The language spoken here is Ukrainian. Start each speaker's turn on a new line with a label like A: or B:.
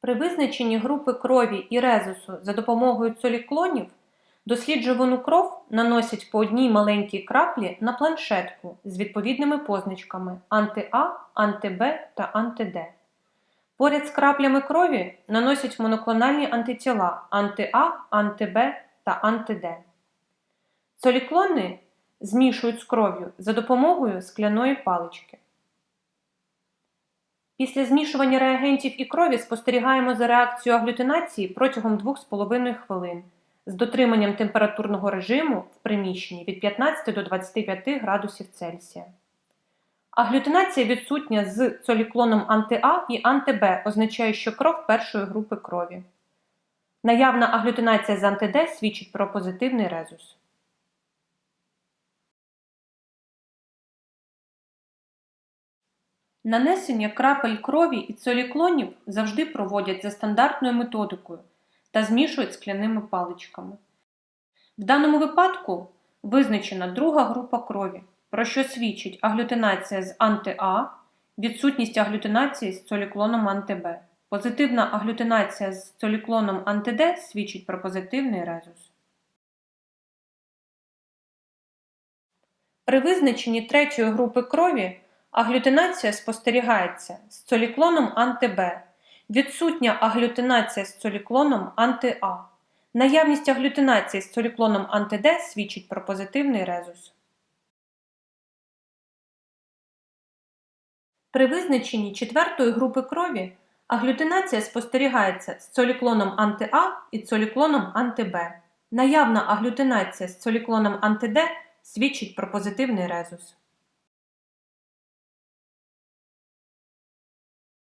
A: При визначенні групи крові і резусу за допомогою цоліклонів досліджувану кров наносять по одній маленькій краплі на планшетку з відповідними позначками анти-А, анти-Б та анти-Д. Поряд з краплями крові наносять моноклональні антитіла анти-А, анти-Б та анти-Д. Цоліклони змішують з кров'ю за допомогою скляної палички. Після змішування реагентів і крові спостерігаємо за реакцією аглютинації протягом 2,5 хвилин з дотриманням температурного режиму в приміщенні від 15 до 25 градусів Цельсія. Аглютинація відсутня з цоліклоном анти-А і анти-Б означає, що кров першої групи крові. Наявна аглютинація з анти-Д свідчить про позитивний резус. Нанесення крапель крові і цоліклонів завжди проводять за стандартною методикою та змішують скляними паличками. В даному випадку визначена друга група крові, про що свідчить аглютинація з анти-А, відсутність аглютинації з цоліклоном анти-Б. Позитивна аглютинація з цоліклоном анти-Д свідчить про позитивний резус. При визначенні третьої групи крові аглютинація спостерігається з цоліклоном анти-Б, відсутня аглютинація з цоліклоном анти-А. Наявність аглютинації з цоліклоном анти-Д свідчить про позитивний резус. При визначенні четвертої групи крові аглютинація спостерігається з цоліклоном анти-А і цоліклоном анти-Б. Наявна аглютинація з цоліклоном анти-Д свідчить про позитивний резус.